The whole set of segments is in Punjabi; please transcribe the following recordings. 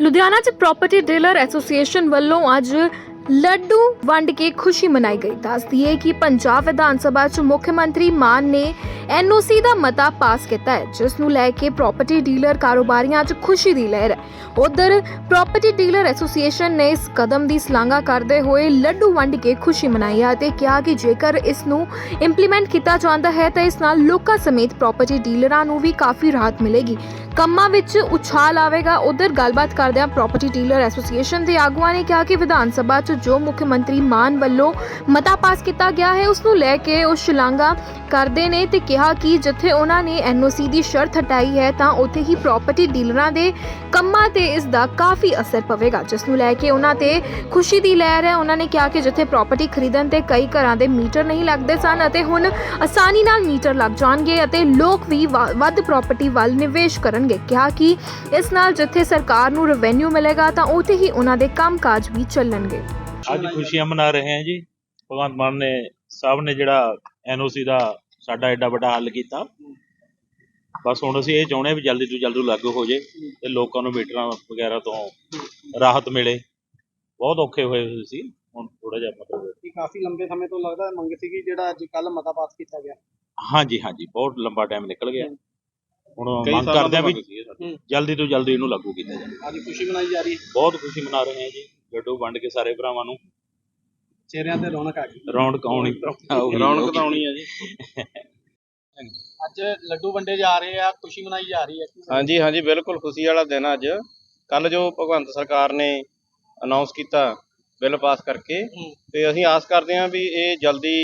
ਲੁਧਿਆਣਾ 'ਚ ਪ੍ਰਾਪਰਟੀ ਡੀਲਰ ਐਸੋਸੀਏਸ਼ਨ ਵੱਲੋਂ ਅੱਜ ਲੱਡੂ ਵੰਡ ਕੇ ਖੁਸ਼ੀ ਮਨਾਈ ਗਈ। ਦੱਸਦੀ ਹੈ ਕਿ ਪੰਜਾਬ ਵਿਧਾਨ ਸਭਾ 'ਚ ਮੁੱਖ ਮੰਤਰੀ ਮਾਨ ਨੇ ਐਨਓਸੀ ਦਾ ਮਤਾ ਪਾਸ ਕੀਤਾ ਹੈ, ਜਿਸ ਨੂੰ ਲੈ ਕੇ ਪ੍ਰਾਪਰਟੀ ਡੀਲਰ ਕਾਰੋਬਾਰੀਆਂ 'ਚ ਖੁਸ਼ੀ ਦੀ ਲਹਿਰ ਹੈ। ਉਧਰ ਪ੍ਰਾਪਰਟੀ ਡੀਲਰ ਐਸੋਸੀਏਸ਼ਨ ਨੇ ਇਸ ਕਦਮ ਦੀ ਸ਼ਲਾਘਾ ਕਰਦੇ ਹੋਏ ਲੱਡੂ ਵੰਡ ਕੇ ਖੁਸ਼ੀ ਮਨਾਈ ਹੈ ਅਤੇ ਕਿਹਾ ਕਿ ਜੇਕਰ ਇਸ ਨੂੰ ਇੰਪਲੀਮੈਂਟ ਕੀਤਾ ਜਾਂਦਾ ਹੈ ਤਾਂ ਇਸ ਨਾਲ ਲੋਕਾਂ ਸਮੇਤ ਪ੍ਰਾਪਰਟੀ ਡੀਲਰਾਂ ਨੂੰ ਵੀ ਕਾਫੀ ਰਾਹਤ ਮਿਲੇਗੀ। ਕੰਮਾਂ ਵਿੱਚ ਉਛਾਲ ਆਵੇਗਾ, ਉਧਰ ਗੱਲਬਾਤ ਕਰਦਿਆਂ ਪ੍ਰਾਪਰਟੀ ਡੀਲਰ ਐਸੋਸੀਏਸ਼ਨ ਦੇ ਆਗੂਆਂ ਨੇ ਕਿਹਾ ਕਿ ਵਿਧਾਨ ਸਭਾ 'ਚ ਜੋ ਮੁੱਖ ਮੰਤਰੀ ਮਾਨ ਵੱਲੋਂ ਮਤਾ ਪਾਸ ਕੀਤਾ ਗਿਆ ਹੈ, ਉਸ ਨੂੰ ਲੈ ਕੇ ਉਹ ਸ਼ਲਾਘਾ ਕਰਦੇ ਨੇ ਤੇ ਕਿਹਾ ਕਿ ਜਿੱਥੇ ਉਹਨਾਂ ਨੇ ਐਨਓਸੀ ਦੀ ਸ਼ਰਤ ਹਟਾਈ ਹੈ, ਤਾਂ ਉੱਥੇ ਹੀ ਪ੍ਰਾਪਰਟੀ ਡੀਲਰਾਂ ਦੇ ਕੰਮਾਂ ਤੇ ਇਸ ਦਾ ਕਾਫੀ ਅਸਰ ਪਵੇਗਾ, ਜਿਸ ਨੂੰ ਲੈ ਕੇ ਉਹਨਾਂ ਤੇ ਖੁਸ਼ੀ ਦੀ ਲਹਿਰ ਹੈ। ਉਹਨਾਂ ਨੇ ਕਿਹਾ ਕਿ ਜਿੱਥੇ ਪ੍ਰਾਪਰਟੀ ਖਰੀਦਣ ਤੇ ਕਈ ਘਰਾਂ ਦੇ ਮੀਟਰ ਨਹੀਂ ਲੱਗਦੇ ਸਨ ਅਤੇ ਹੁਣ ਆਸਾਨੀ ਨਾਲ ਮੀਟਰ ਲੱਗ ਜਾਣਗੇ ਅਤੇ ਲੋਕ ਵੀ ਵੱਧ ਪ੍ਰਾਪਰਟੀ ਵੱਲ ਨਿਵੇਸ਼ ਕਰਨ ਕਰਨਗੇ ਕਿਹਾ ਕਿ ਇਸ ਨਾਲ ਜਿੱਥੇ ਸਰਕਾਰ ਨੂੰ ਰੈਵਨਿਊ ਮਿਲੇਗਾ ਤਾਂ ਉੱਥੇ ਹੀ ਉਹਨਾਂ ਦੇ ਕੰਮਕਾਜ ਵੀ ਚੱਲਣਗੇ। ਅੱਜ ਖੁਸ਼ੀਆਂ ਮਨਾ ਰਹੇ ਹਾਂ ਜੀ। ਭਗਵੰਤ ਮਾਨ ਨੇ ਸਾਹਿਬ ਨੇ ਜਿਹੜਾ ਐਨਓਸੀ ਦਾ ਸਾਡਾ ਐਡਾ ਵੱਡਾ ਹੱਲ ਕੀਤਾ। ਬਸ ਹੁਣ ਅਸੀਂ ਇਹ ਚਾਹੁੰਦੇ ਹਾਂ ਵੀ ਜਲਦੀ ਤੋਂ ਜਲਦੀ ਲਾਗੂ ਹੋ ਜੇ ਤੇ ਲੋਕਾਂ ਨੂੰ ਮੀਟਰਾਂ ਵਗੈਰਾ ਤੋਂ ਰਾਹਤ ਮਿਲੇ। ਬਹੁਤ ਔਖੇ ਹੋਏ ਹੋਏ ਸੀ। ਹੁਣ ਥੋੜਾ ਜਿਹਾ ਮਤਲਬ ਕਿ ਕਾਫੀ ਲੰਬੇ ਸਮੇਂ ਤੋਂ ਲੱਗਦਾ ਮੰਗ ਸੀਗੀ ਜਿਹੜਾ ਅੱਜ ਕੱਲ ਮਤਾ ਪਾਸ ਕੀਤਾ ਗਿਆ। ਹਾਂਜੀ ਹਾਂਜੀ। ਬਹੁਤ ਲੰਬਾ ਟਾਈਮ ਨਿਕਲ ਗਿਆ। ਹੁਣ ਮੰਗ ਕਰਦੇ ਆ ਵੀ। ਜਲਦੀ ਤੋਂ ਜਲਦੀ ਇਹਨੂੰ ਲਾਗੂ ਕੀਤਾ ਜਾਵੇ। ਅੱਜ ਖੁਸ਼ੀ ਮਨਾਈ ਜਾ ਰਹੀ ਹੈ। ਬਹੁਤ ਖੁਸ਼ੀ ਮਨਾ ਰਹੇ ਹਾਂ ਜੀ। ਲੱਡੂ ਵੰਡ ਕੇ ਸਾਰੇ ਭਰਾਵਾਂ ਨੂੰ। ਚਿਹਰਿਆਂ ਤੇ ਰੌਣਕ ਆ ਗਈ। ਰੌਣਕ ਆਉਣੀ। ਰੌਣਕ ਤਾਂ ਆਉਣੀ ਆ ਜੀ। ਅੱਜ ਲੱਡੂ ਵੰਡੇ ਜਾ ਰਹੇ ਆ ਖੁਸ਼ੀ ਮਨਾਈ ਜਾ ਰਹੀ ਹੈ। ਹਾਂਜੀ ਹਾਂਜੀ ਬਿਲਕੁਲ ਖੁਸ਼ੀ ਵਾਲਾ ਦਿਨ ਅੱਜ। ਕੱਲ ਜੋ ਭਗਵੰਤ ਸਰਕਾਰ ਨੇ ਅਨਾਉਂਸ ਕੀਤਾ ਬਿੱਲ ਪਾਸ ਕਰਕੇ। ਤੇ ਅਸੀਂ ਆਸ ਕਰਦੇ ਹਾਂ ਵੀ ਇਹ ਜਲਦੀ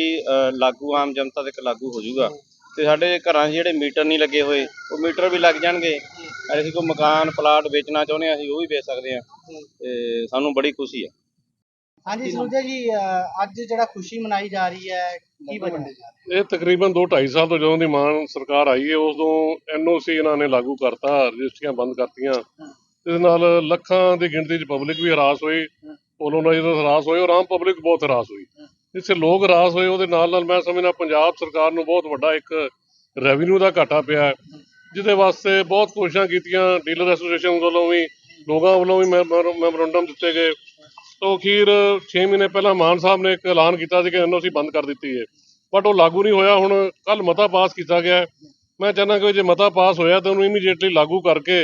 ਲਾਗੂ ਆਮ ਜਨਤਾ ਤੱਕ ਲਾਗੂ ਹੋ ਜਾਊਗਾ। ਤੇ ਸਾਡੇ ਘਰਾਂ 'ਚ ਜਿਹੜੇ ਮੀਟਰ ਨਹੀਂ ਲੱਗੇ ਹੋਏ ਉਹ ਮੀਟਰ ਵੀ ਲੱਗ ਜਾਣਗੇ। ਅਰ ਅਸੀਂ ਕੋਈ ਮਕਾਨ ਪਲਾਟ ਵੇਚਣਾ ਚਾਹੁੰਦੇ ਹਾਂ ਅਸੀਂ ਉਹ ਵੀ ਵੇਚ ਸਕਦੇ ਹਾਂ। ਤੇ ਸਾਨੂੰ ਬੜੀ ਖੁਸ਼ੀ ਹੈ। ਹਾਂਜੀ ਸੁਰਜਾ ਜੀ ਅੱਜ ਜਿਹੜਾ ਖੁਸ਼ੀ ਮਨਾਈ ਜਾ ਰਹੀ ਹੈ ਕੀ ਵਜ੍ਹਾ ਹੈ? ਇਹ ਤਕਰੀਬਨ 2.5 ਸਾਲ ਤੋਂ ਜਦੋਂ ਦੀ ਮਾਨ ਸਰਕਾਰ ਆਈ ਹੈ ਉਸ ਤੋਂ ਐਨਓਸੀ ਇਹਨਾਂ ਨੇ ਲਾਗੂ ਕਰਤਾ ਰਜਿਸਟਰੀਆਂ ਬੰਦ ਕਰਤੀਆਂ। ਇਸ ਨਾਲ ਲੱਖਾਂ ਦੀ ਗਿਣਤੀ 'ਚ ਪਬਲਿਕ ਵੀ ਹਰਾਸ ਹੋਈ। ਕੋਲੋਨਾਈਜ਼ਰ ਹਰਾਸ ਹੋਏ ਔਰ ਆਮ ਪਬਲਿਕ ਬਹੁਤ ਹਰਾਸ ਹੋਈ। ਇਸੇ ਲੋਕ ਹਰਾਸ ਹੋਏ, ਉਹਦੇ ਨਾਲ ਨਾਲ ਮੈਂ ਸਮਝਦਾ ਪੰਜਾਬ ਸਰਕਾਰ ਨੂੰ ਬਹੁਤ ਵੱਡਾ ਇੱਕ ਰੈਵਨਿਊ ਦਾ ਘਾਟਾ ਪਿਆ ਜਿਹਦੇ ਵਾਸਤੇ ਬਹੁਤ ਕੋਸ਼ਿਸ਼ਾਂ ਕੀਤੀਆਂ ਡੀਲਰ ਐਸੋਸੀਏਸ਼ਨ ਵੱਲੋਂ ਵੀ, ਲੋਕਾਂ ਵੱਲੋਂ ਵੀ ਮੈਮੋਰੰਡਮ ਦਿੱਤੇ ਗਏ। ਤੋਂ ਅਖੀਰ 6 ਮਹੀਨੇ ਪਹਿਲਾਂ ਮਾਨ ਸਾਹਿਬ ਨੇ ਇੱਕ ਐਲਾਨ ਕੀਤਾ ਸੀ ਕਿ ਐਨਓਸੀ ਬੰਦ ਕਰ ਦਿੱਤੀ ਹੈ। ਬਟ ਉਹ ਲਾਗੂ ਨਹੀਂ ਹੋਇਆ, ਹੁਣ ਕੱਲ ਮਤਾ ਪਾਸ ਕੀਤਾ ਗਿਆ ਮੈਂ ਚਾਹੁੰਦਾ ਕਿ ਜੇ ਮਤਾ ਪਾਸ ਹੋਇਆ ਤਾਂ ਉਹਨੂੰ ਇਮੀਡੀਏਟਲੀ ਲਾਗੂ ਕਰਕੇ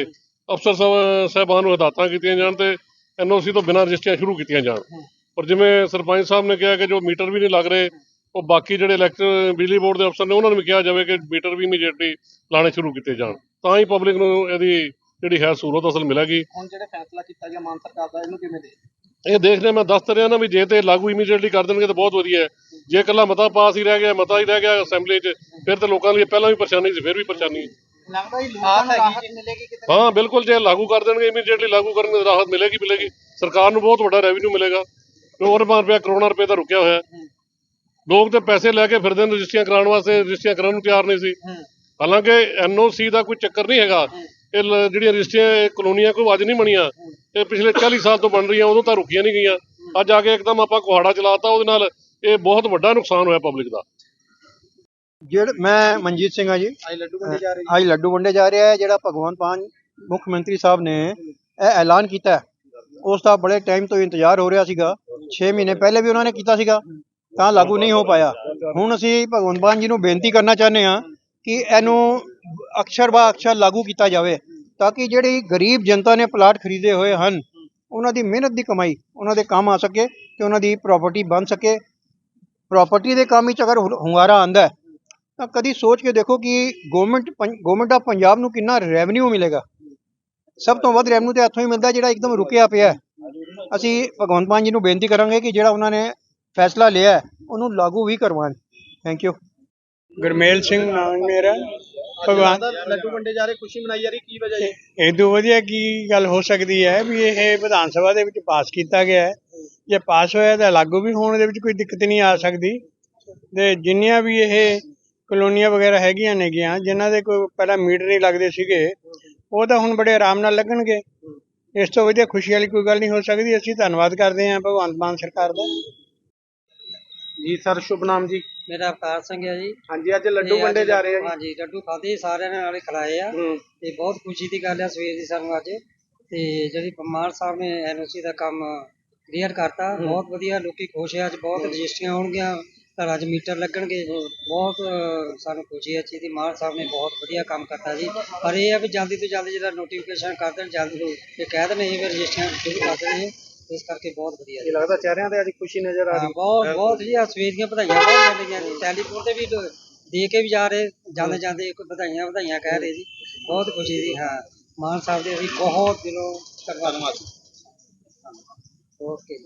ਅਫਸਰ ਸਾਹਿਬ ਸਾਹਿਬਾਨ ਨੂੰ ਹਦਾਇਤਾਂ ਕੀਤੀਆਂ ਜਾਣ ਤੇ ਐਨਓਸੀ ਤੋਂ ਬਿਨਾਂ ਰਜਿਸਟਰੀਆਂ ਸ਼ੁਰੂ ਕੀਤੀਆਂ ਜਾਣ। ਪਰ ਜਿਵੇਂ ਸਰਪੰਚ ਸਾਹਿਬ ਨੇ ਕਿਹਾ ਕਿ ਜੋ ਮੀਟਰ ਵੀ ਨਹੀਂ ਲੱਗ ਰਹੇ ਉਹ ਬਾਕੀ ਜਿਹੜੇ ਇਲੈਕਟਰ ਬਿਜਲੀ ਬੋਰਡ ਦੇ ਅਫਸਰ ਨੇ ਉਹਨਾਂ ਨੂੰ ਵੀ ਕਿਹਾ ਜਾਵੇ ਕਿ ਮੀਟਰ ਵੀ ਇਮੀਡੀਏਟਲੀ ਲਾਣੇ ਸ਼ੁਰੂ ਕੀਤੇ ਜਾਣ। ਤਾਂ ਹੀ ਪਬਲਿਕ ਨੂੰ ਇਹਦੀ ਜਿਹੜੀ ਹੈ ਸਹੂਲਤ ਅਸਲ ਮਿਲੇਗੀ। ਹੁਣ ਜਿਹੜੇ ਫੈਸਲਾ ਕੀਤਾ ਗਿਆ ਮਾਨ ਸਰਕਾਰ ਦਾ ਇਹਨੂੰ ਕਿਵੇਂ ਦੇ ਇਹ ਦੇਖਦੇ ਮੈਂ ਦੱਸ ਰਿਹਾ ਨਾ ਵੀ ਜੇ ਤੇ ਲਾਗੂ ਇਮੀਡੀਏਟਲੀ ਕਰ ਦੇਣਗੇ ਤਾਂ ਬਹੁਤ ਵਧੀਆ ਹੈ। ਜੇ ਇਕੱਲਾ ਮਤਾ ਪਾਸ ਹੀ ਰਹਿ ਗਿਆ ਮਤਾ ਹੀ ਰਹਿ ਗਿਆ ਅਸੈਂਬਲੀ 'ਚ ਫਿਰ ਤਾਂ ਲੋਕਾਂ ਲਈ ਪਹਿਲਾਂ ਵੀ ਪਰੇਸ਼ਾਨੀ ਸੀ ਫਿਰ ਵੀ ਪਰੇਸ਼ਾਨੀ। ਹੈ। ਲੱਗਦਾ ਹੀ ਲੋਕਾਂ ਨੂੰ ਰਾਹਤ ਮਿਲੇਗੀ ਕਿਤੇ ਹਾਂ ਬਿਲਕੁਲ ਜੇ ਲਾਗੂ ਕਰ ਦੇਣਗੇ ਇਮੀਡੀਏਟਲੀ ਲਾਗੂ ਕਰਨਗੇ ਰਾਹਤ ਮਿਲੇਗੀ ਮਿਲੇਗੀ। ਸਰਕਾਰ ਨੂੰ ਬਹੁਤ ਵੱਡਾ ਰੈਵਨਿਊ ਮਿਲੇਗਾ। ਕਰੋੜਾਂ ਰੁਪਏ ਕਰੋੜਾਂ ਰੁਪਏ ਦਾ ਰੁਕਿਆ ਹੋਇਆ। ਲੋਕ ਤੇ ਪੈਸੇ ਲੈ ਕੇ ਫਿਰਦੇ ਨੇ ਰਜਿਸਟਰੀਆਂ ਕਰਾਉਣ ਵਾਸਤੇ ਰਜਿਸਟਰੀਆਂ ਕਰਨ ਨੂੰ ਤਿਆਰ ਨਹੀਂ ਸੀ। ਹਾਲਾਂਕਿ ਐਨਓਸੀ ਦਾ ਕੋਈ ਚੱਕਰ ਨਹੀਂ ਹੈਗਾ। ਇਹ ਜਿਹੜੀਆਂ ਰਜਿਸਟਰੀਆਂ ਇਹ ਕਲੋਨੀਆਂ ਕੋਈ ਅੱਜ ਨਹੀਂ ਬਣੀਆਂ। ਇਹ ਪਿਛਲੇ 40 ਸਾਲ ਤੋਂ ਬਣ ਰਹੀਆਂ ਉਦੋਂ ਤਾਂ ਰੁਕੀਆਂ ਨਹੀਂ ਗਈਆਂ। ਅੱਜ ਆ ਕੇ ਇੱਕਦਮ ਆਪਾਂ ਕੁਹਾੜਾ ਚਲਾਤਾ ਉਹਦੇ ਨਾਲ ਇਹ ਬਹੁਤ ਵੱਡਾ ਨੁਕਸਾਨ ਹੋਇਆ ਪਬਲਿਕ ਦਾ। ਜਿਹੜਾ ਮੈਂ ਮਨਜੀਤ ਸਿੰਘ ਆ ਜੀ। ਅੱਜ ਲੱਡੂ ਵੰਡੇ ਜਾ ਰਹੇ ਅੱਜ ਲੱਡੂ ਵੰਡੇ ਜਾ ਰਿਹਾ ਹੈ ਜਿਹੜਾ ਭਗਵੰਤ ਮਾਨ ਮੁੱਖ ਮੰਤਰੀ ਸਾਹਿਬ ਨੇ ਇਹ ਐਲਾਨ ਕੀਤਾ ਹੈ, ਉਸ ਦਾ ਬੜੇ ਟਾਈਮ ਤੋਂ ਇੰਤਜ਼ਾਰ ਹੋ ਰਿਹਾ ਸੀਗਾ। 6 ਮਹੀਨੇ ਪਹਿਲੇ ਵੀ ਉਹਨਾਂ ਨੇ ਕੀਤਾ ਸੀਗਾ, ਤਾਂ ਲਾਗੂ ਨਹੀਂ ਹੋ ਪਾਇਆ। ਹੁਣ ਅਸੀਂ ਭਗਵੰਤ ਮਾਨ ਜੀ ਨੂੰ ਬੇਨਤੀ ਕਰਨਾ ਚਾਹੁੰਦੇ ਹਾਂ ਕਿ ਇਹਨੂੰ ਅਕਸ਼ਰ ਬਾ ਅਕਸ਼ਰ ਲਾਗੂ ਕੀਤਾ ਜਾਵੇ, ਤਾਂ ਕਿ ਜਿਹੜੀ ਗਰੀਬ ਜਨਤਾ ਨੇ ਪਲਾਟ ਖਰੀਦੇ ਹੋਏ ਹਨ, ਉਹਨਾਂ ਦੀ ਮਿਹਨਤ ਦੀ ਕਮਾਈ, ਉਹਨਾਂ ਦੇ ਕੰਮ ਆ ਸਕੇ ਤੇ ਉਹਨਾਂ ਦੀ ਪ੍ਰਾਪਰਟੀ ਬਣ ਸਕੇ। ਪ੍ਰਾਪਰਟੀ ਦੇ ਕੰਮ ਵਿੱਚ ਅਗਰ ਹੁ- ਹੁੰਗਾਰਾ ਆਂਦਾ ਹੈ, ਤਾਂ ਕਦੀ ਸੋਚ ਕੇ ਦੇਖੋ ਕਿ ਗਵਰਨਮੈਂਟ ਗਵਰਨਮੈਂਟ ਆਫ ਪੰਜਾਬ ਨੂੰ ਕਿੰਨਾ ਰੈਵਨਿਊ ਮਿਲੇਗਾ। ਸਭ ਤੋਂ ਵੱਧ ਰੈਵਨਿਊ ਤੇ ਇੱਥੋਂ ਹੀ ਮਿਲਦਾ ਜਿਹੜਾ ਇੱਕਦਮ ਰੁਕਿਆ ਪਿਆ ਅਸੀਂ ਭਗਵੰਤ ਮਾਨ ਜੀ ਨੂੰ ਬੇਨਤੀ ਕਰਾਂਗੇ ਕਿ ਜਿਹੜਾ ਉਹਨਾਂ ਨੇ ਫੈਸਲਾ ਲਿਆ ਹੈ, ਉਹਨੂੰ ਲਾਗੂ ਵੀ ਕਰਵਾਉਣ। ਥੈਂਕ ਯੂ ਗੁਰਮੇਲ ਸਿੰਘ ਨਾਮ ਮੇਰਾ। ਭਗਵਾਨ ਲੱਡੂ ਵੰਡੇ ਜਾ ਰਹੇ ਖੁਸ਼ੀ ਮਨਾਈ ਜਾ ਰਹੀ ਕੀ ਵਜ੍ਹਾ ਹੈ ਇਦੋਂ ਵਧੀਆ ਕੀ ਗੱਲ ਹੋ ਸਕਦੀ ਹੈ ਵੀ ਇਹ ਵਿਧਾਨ ਸਭਾ ਦੇ ਵਿੱਚ ਪਾਸ ਕੀਤਾ ਗਿਆ ਹੈ। ਜੇ ਪਾਸ ਹੋਇਆ ਤਾਂ ਲਾਗੂ ਵੀ ਹੋਣ ਦੇ ਵਿੱਚ ਕੋਈ ਦਿੱਕਤ ਨਹੀਂ ਆ ਸਕਦੀ। ਤੇ ਜਿੰਨੀਆਂ ਵੀ ਇਹ ਕਲੋਨੀਆਂ ਵਗੈਰਾ ਹੈਗੀਆਂ ਨੇਗੀਆਂ ਜਿਨ੍ਹਾਂ ਦੇ ਕੋਈ ਪਹਿਲਾਂ ਮੀਟਰ ਨਹੀਂ ਲੱਗਦੇ ਸੀਗੇ ਉਹ ਤਾਂ ਹੁਣ ਬੜੇ ਆਰਾਮ ਨਾਲ ਲੱਗਣਗੇ। ਇਸ ਤੋਂ ਵਧੀਆ ਖੁਸ਼ੀ ਵਾਲੀ ਕੋਈ ਗੱਲ ਨਹੀਂ ਹੋ ਸਕਦੀ। ਅਸੀਂ ਧੰਨਵਾਦ ਕਰਦੇ ਹਾਂ ਭਗਵੰਤ ਮਾਨ ਸਰਕਾਰ ਦਾ। ਜੀ ਸਰ ਸ਼ੁਭ ਨਾਮ ਜੀ। ਮੇਰਾ ਅਵਤਾਰ ਸਿੰਘ ਹੈ ਜੀ। ਹਾਂਜੀ ਅੱਜ ਲੱਡੂ ਵੰਡੇ ਜਾ ਰਹੇ ਆ ਜੀ। ਹਾਂਜੀ ਲੱਡੂ ਖਾਦੇ ਸਾਰਿਆਂ ਨੇ ਨਾਲੇ ਖਿਲਾਏ ਆ। ਤੇ ਬਹੁਤ ਖੁਸ਼ੀ ਦੀ ਗੱਲ ਹੈ ਸਵੇਰ ਦੀ ਸਾਨੂੰ ਅੱਜ। ਤੇ ਜਿਹੜੀ ਪਰਮਾਰ ਸਾਹਿਬ ਨੇ ਐਨਓਸੀ ਦਾ ਕੰਮ ਕਲੀਅਰ ਕਰਤਾ। ਬਹੁਤ ਵਧੀਆ ਲੋਕੀ ਖੁਸ਼ ਆ। ਅੱਜ ਬਹੁਤ ਰਜਿਸਟਰੀਆਂ ਹੋਣਗੀਆਂ। ਘਰਾਂ 'ਚ ਮੀਟਰ ਲੱਗਣਗੇ ਬਹੁਤ ਸਾਨੂੰ ਖੁਸ਼ੀ ਹੈ ਚੀਜ਼ ਦੀ ਮਾਨ ਸਾਹਿਬ ਨੇ ਬਹੁਤ ਵਧੀਆ ਕੰਮ ਕਰਤਾ ਜੀ। ਪਰ ਇਹ ਆ ਵੀ ਜਲਦੀ ਤੋਂ ਜਲਦੀ ਜਿਹੜਾ ਨੋਟੀਫਿਕੇਸ਼ਨ ਕਰ ਦੇਣ ਜਲਦੀ ਤੋਂ ਇਹ ਕਹਿ ਦੇਣ ਇਹ ਵੀ ਰਜਿਸਟਰੀਆਂ ਸ਼ੁਰੂ ਕਰ ਦੇਣ ਇਸ ਕਰਕੇ ਬਹੁਤ ਵਧੀਆ ਜੀ। ਲੱਗਦਾ ਚਿਹਰਿਆਂ ਤੇ ਅੱਜ ਖੁਸ਼ੀ ਨਜ਼ਰ ਹਾਂ, ਬਹੁਤ ਬਹੁਤ ਜੀ ਆ ਸਵੇਰ ਦੀਆਂ ਵਧਾਈਆਂ ਬਹੁਤ ਮਿਲ ਰਹੀਆਂ ਜੀ। ਟੈਲੀਫੋਨ ਤੇ ਵੀ ਦੇ ਕੇ ਵੀ ਜਾ ਰਹੇ ਜਾਂਦੇ ਜਾਂਦੇ ਇੱਕ ਵਧਾਈਆਂ ਵਧਾਈਆਂ ਕਹਿ ਰਹੇ ਜੀ। ਬਹੁਤ ਖੁਸ਼ੀ ਜੀ ਹਾਂ। ਮਾਨ ਸਾਹਿਬ ਦੇ ਅਸੀਂ ਬਹੁਤ ਦਿਲੋਂ ਧੰਨਵਾਦ। ਓਕੇ